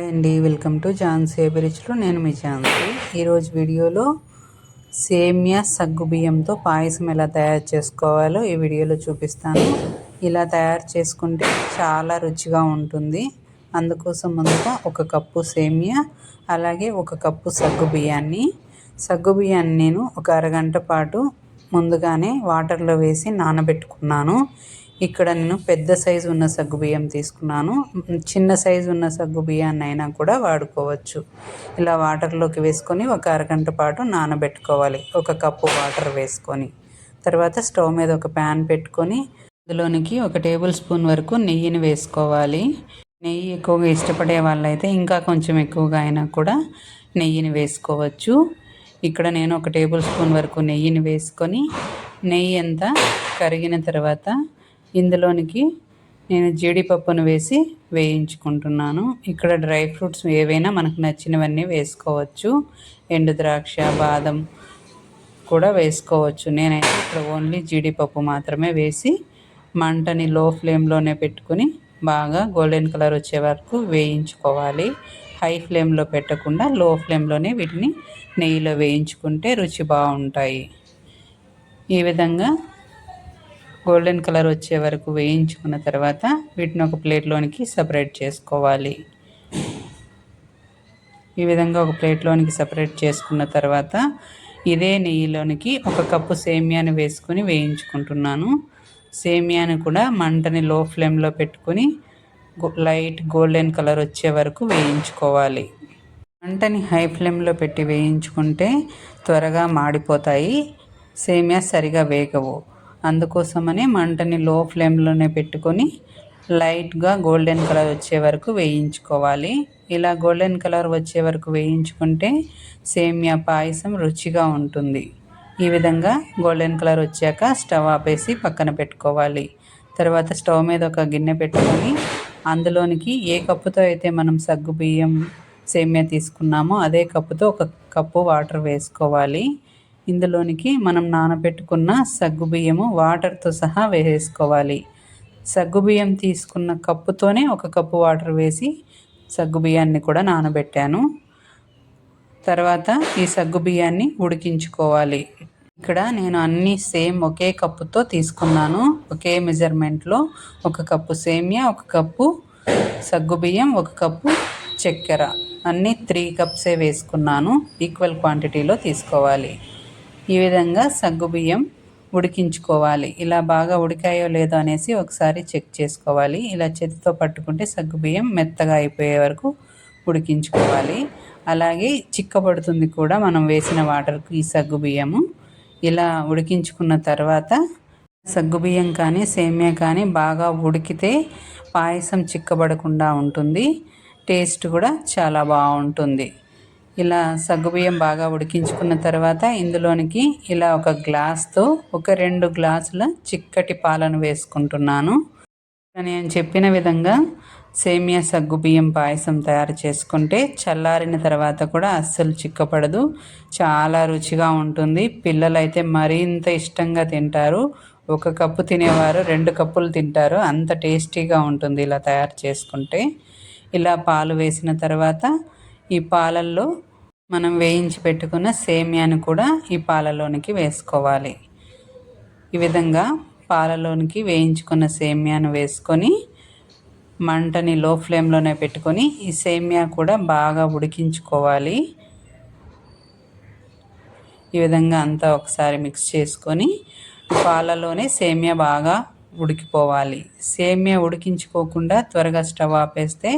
Hi అండి. Welcome to Jhansi అభిరుచులు. నేను మీ జాన్సీ ఈరోజు వీడియోలో సేమియా సగ్గు బియ్యంతో పాయసం ఎలా తయారు చేసుకోవాలో ఈ వీడియోలో చూపిస్తాను. ఇలా తయారు చేసుకుంటే చాలా రుచిగా ఉంటుంది. అందుకోసం ముందుగా ఒక కప్పు సేమియా అలాగే ఒక కప్పు సగ్గు బియ్యాన్ని. సగ్గు బియ్యాన్ని నేను ఒక అరగంట పాటు ముందుగానే వాటర్లో వేసి నానబెట్టుకున్నాను. ఇక్కడ నేను పెద్ద సైజు ఉన్న సగ్గు బియ్యం తీసుకున్నాను. చిన్న సైజు ఉన్న సగ్గు బియ్యాన్ని అయినా కూడా వాడుకోవచ్చు. ఇలా వాటర్లోకి వేసుకొని ఒక అరగంట పాటు నానబెట్టుకోవాలి. ఒక కప్పు వాటర్ వేసుకొని. తర్వాత స్టవ్ మీద ఒక ప్యాన్ పెట్టుకొని అందులోనికి ఒక టేబుల్ స్పూన్ వరకు నెయ్యిని వేసుకోవాలి. నెయ్యి ఎక్కువగా ఇష్టపడే వాళ్ళైతే ఇంకా కొంచెం ఎక్కువగా అయినా కూడా నెయ్యిని వేసుకోవచ్చు. ఇక్కడ నేను ఒక టేబుల్ స్పూన్ వరకు నెయ్యిని వేసుకొని నెయ్యి అంతా కరిగిన తర్వాత ఇందులోనికి నేను జీడిపప్పును వేసి వేయించుకుంటున్నాను. ఇక్కడ డ్రై ఫ్రూట్స్ ఏవైనా మనకు నచ్చినవన్నీ వేసుకోవచ్చు. ఎండు ద్రాక్ష బాదం కూడా వేసుకోవచ్చు. నేనైతే ఇక్కడ ఓన్లీ జీడిపప్పు మాత్రమే వేసి మంటని లో ఫ్లేమ్లోనే పెట్టుకుని బాగా గోల్డెన్ కలర్ వచ్చే వరకు వేయించుకోవాలి. హై ఫ్లేమ్లో పెట్టకుండా లో ఫ్లేమ్లోనే వీటిని నెయ్యిలో వేయించుకుంటే రుచి బాగుంటాయి. ఈ విధంగా గోల్డెన్ కలర్ వచ్చే వరకు వేయించుకున్న తర్వాత వీటిని ఒక ప్లేట్లోనికి సపరేట్ చేసుకోవాలి. ఈ విధంగా ఒక ప్లేట్లోనికి సపరేట్ చేసుకున్న తర్వాత ఇదే నెయ్యిలోనికి ఒక కప్పు సేమియాను వేసుకొని వేయించుకుంటున్నాను. సేమియాను కూడా మంటని లో ఫ్లేమ్లో పెట్టుకొని లైట్ గోల్డెన్ కలర్ వచ్చే వరకు వేయించుకోవాలి. మంటని హై ఫ్లేమ్లో పెట్టి వేయించుకుంటే త్వరగా మాడిపోతాయి. సేమియా సరిగా వేగవు. అందుకోసమని మంటని లో ఫ్లేమ్లోనే పెట్టుకొని లైట్గా గోల్డెన్ కలర్ వచ్చే వరకు వేయించుకోవాలి. ఇలా గోల్డెన్ కలర్ వచ్చే వరకు వేయించుకుంటే సేమియా పాయసం రుచిగా ఉంటుంది. ఈ విధంగా గోల్డెన్ కలర్ వచ్చాక స్టవ్ ఆపేసి పక్కన పెట్టుకోవాలి. తర్వాత స్టవ్ మీద ఒక గిన్నె పెట్టుకొని అందులోనికి ఏ కప్పుతో అయితే మనం సగ్గు బియ్యం సేమియా తీసుకున్నామో అదే కప్పుతో ఒక కప్పు వాటర్ వేసుకోవాలి. ఇందులోనికి మనం నానబెట్టుకున్న సగ్గుబియ్యము వాటర్తో సహా వేసుకోవాలి సగ్గుబియ్యం తీసుకున్న కప్పుతోనే ఒక కప్పు వాటర్ వేసి సగ్గుబియ్యాన్ని కూడా నానబెట్టాను. తర్వాత ఈ సగ్గుబియ్యాన్ని ఉడికించుకోవాలి. ఇక్కడ నేను అన్నీ సేమ్ ఒకే కప్పుతో తీసుకున్నాను. ఒకే మెజర్మెంట్లో ఒక కప్పు సేమియా ఒక కప్పు సగ్గుబియ్యం ఒక కప్పు చక్కెర. అన్నీ త్రీ కప్సే వేసుకున్నాను. ఈక్వల్ క్వాంటిటీలో తీసుకోవాలి. ఈ విధంగా సగ్గుబియ్యం ఉడికించుకోవాలి. ఇలా బాగా ఉడికాయో లేదో అనేసి ఒకసారి చెక్ చేసుకోవాలి. ఇలా చేతితో పట్టుకుంటే సగ్గుబియ్యం మెత్తగా అయిపోయే వరకు ఉడికించుకోవాలి. అలాగే చిక్కబడుతుంది కూడా మనం వేసిన వాటర్కు ఈ సగ్గుబియ్యము ఇలా ఉడికించుకున్న తర్వాత సగ్గుబియ్యం కానీ సేమ్యా కానీ బాగా ఉడికితే పాయసం చిక్కబడకుండా ఉంటుంది. టేస్ట్ కూడా చాలా బాగుంటుంది. ఇలా సగ్గుబియ్యం బాగా ఉడికించుకున్న తర్వాత ఇందులోనికి ఇలా ఒక గ్లాస్తో ఒక రెండు గ్లాసుల చిక్కటి పాలను వేసుకుంటున్నాను. నేను చెప్పిన విధంగా సేమియా సగ్గుబియ్యం పాయసం తయారు చేసుకుంటే చల్లారిన తర్వాత కూడా అస్సలు చిక్కపడదు. చాలా రుచిగా ఉంటుంది. పిల్లలైతే మరింత ఇష్టంగా తింటారు. ఒక కప్పు తినేవారు రెండు కప్పులు తింటారు. అంత టేస్టీగా ఉంటుంది ఇలా తయారు చేసుకుంటే. ఇలా పాలు వేసిన తర్వాత ఈ పాలల్లో మనం వేయించి పెట్టుకున్న సేమియాను కూడా ఈ పాలలోనికి వేసుకోవాలి. ఈ విధంగా పాలలోనికి వేయించుకున్న సేమియాను వేసుకొని మంటని లో ఫ్లేమ్లోనే పెట్టుకొని ఈ సేమియా కూడా బాగా ఉడికించుకోవాలి. ఈ విధంగా అంతా ఒకసారి మిక్స్ చేసుకొని పాలలోనే సేమియా బాగా ఉడికిపోవాలి. సేమియా ఉడికించుకోకుండా త్వరగా స్టవ్ ఆపేస్తే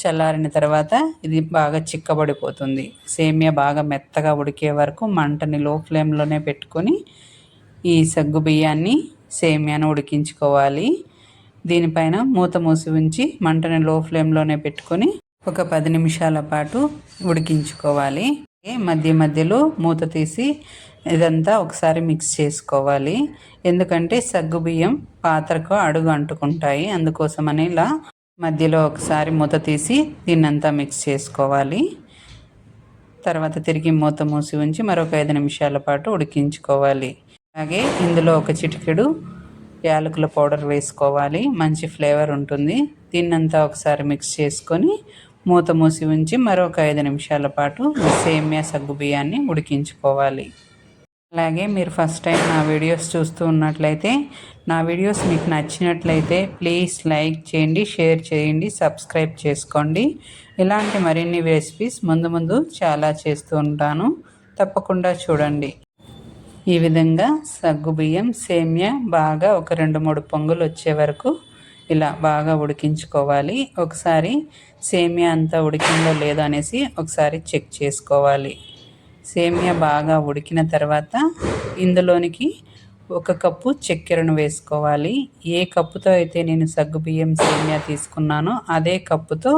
చల్లారిన తర్వాత ఇది బాగా చిక్కబడిపోతుంది. సేమియా బాగా మెత్తగా ఉడికే వరకు మంటని లో ఫ్లేమ్లోనే పెట్టుకొని ఈ సగ్గు బియ్యాన్ని సేమియాను ఉడికించుకోవాలి. దీనిపైన మూత మూసి ఉంచి మంటని లో ఫ్లేమ్లోనే పెట్టుకొని ఒక పది నిమిషాల పాటు ఉడికించుకోవాలి. మధ్య మధ్యలో మూత తీసి ఇదంతా ఒకసారి మిక్స్ చేసుకోవాలి. ఎందుకంటే సగ్గు బియ్యం పాత్రకు అడుగు అంటుకుంటాయి. అందుకోసమని ఇలా మధ్యలో ఒకసారి మూత తీసి దీన్నంతా మిక్స్ చేసుకోవాలి. తర్వాత తిరిగి మూత మూసి ఉంచి మరొక ఐదు నిమిషాల పాటు ఉడికించుకోవాలి. అలాగే ఇందులో ఒక చిటికెడు యాలకుల పౌడర్ వేసుకోవాలి. మంచి ఫ్లేవర్ ఉంటుంది. దీన్నంతా ఒకసారి మిక్స్ చేసుకొని మూత మూసి ఉంచి మరొక ఐదు నిమిషాల పాటు సేమ్యా సగ్గు బియ్యాన్ని ఉడికించుకోవాలి. అలాగే మీరు ఫస్ట్ టైం నా వీడియోస్ చూస్తూ ఉన్నట్లయితే నా వీడియోస్ మీకు నచ్చినట్లయితే ప్లీజ్ లైక్ చేయండి షేర్ చేయండి సబ్స్క్రైబ్ చేసుకోండి. ఇలాంటి మరిన్ని రెసిపీస్ ముందు ముందు చాలా చేస్తూ ఉంటాను. తప్పకుండా చూడండి. ఈ విధంగా సగ్గుబియ్యం సేమ్యా బాగా ఒక రెండు మూడు పొంగులు వచ్చే వరకు ఇలా బాగా ఉడికించుకోవాలి. ఒకసారి సేమియా అంతా ఉడికిందో లేదో అనేసి ఒకసారి చెక్ చేసుకోవాలి. సేమియా బాగా ఉడికిన తర్వాత ఇందులోనికి ఒక కప్పు చక్కెరను వేసుకోవాలి. ఏ కప్పుతో అయితే నేను సగ్గుబియ్యం సేమియా తీసుకున్నానో అదే కప్పుతో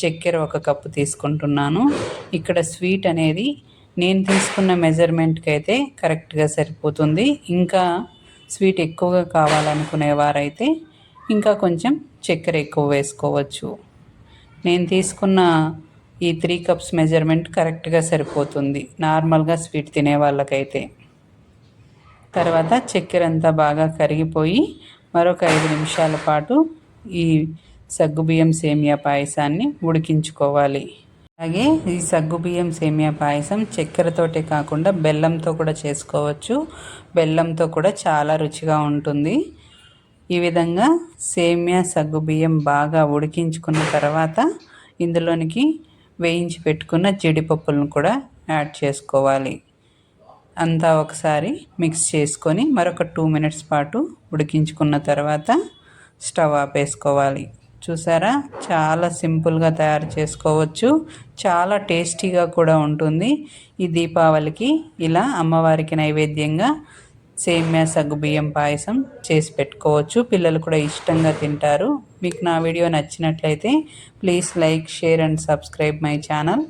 చక్కెర ఒక కప్పు తీసుకుంటున్నాను. ఇక్కడ స్వీట్ అనేది నేను తీసుకున్న మెజర్మెంట్కి అయితే కరెక్ట్గా సరిపోతుంది. ఇంకా స్వీట్ ఎక్కువగా కావాలనుకునేవారైతే ఇంకా కొంచెం చక్కెర ఎక్కువ వేసుకోవచ్చు. నేను తీసుకున్న ఈ త్రీ కప్స్ మెజర్మెంట్ కరెక్ట్గా సరిపోతుంది. నార్మల్గా స్వీట్ తినే వాళ్ళకైతే. తర్వాత చక్కెర అంతా బాగా కరిగిపోయి మరొక ఐదు నిమిషాల పాటు ఈ సగ్గుబియ్యం సేమియా పాయసాన్ని ఉడికించుకోవాలి. అలాగే ఈ సగ్గుబియ్యం సేమియా పాయసం చక్కెరతోటే కాకుండా బెల్లంతో కూడా చేసుకోవచ్చు. బెల్లంతో కూడా చాలా రుచిగా ఉంటుంది. ఈ విధంగా సేమియా సగ్గుబియ్యం బాగా ఉడికించుకున్న తర్వాత ఇందులోనికి వేయించి పెట్టుకున్న జీడిపప్పులను కూడా యాడ్ చేసుకోవాలి. అంతా ఒకసారి మిక్స్ చేసుకొని మరొక టూ మినిట్స్ పాటు ఉడికించుకున్న తర్వాత స్టవ్ ఆపేసుకోవాలి. చూసారా? చాలా సింపుల్గా తయారు చేసుకోవచ్చు. చాలా టేస్టీగా కూడా ఉంటుంది. ఈ దీపావళికి ఇలా అమ్మవారికి నైవేద్యంగా సేమ్యా సగ్గుబియ్యం పాయసం చేసి పెట్టుకోవచ్చు. పిల్లలు కూడా ఇష్టంగా తింటారు. మీకు నా వీడియో నచ్చినట్లయితే please like share and subscribe my channel.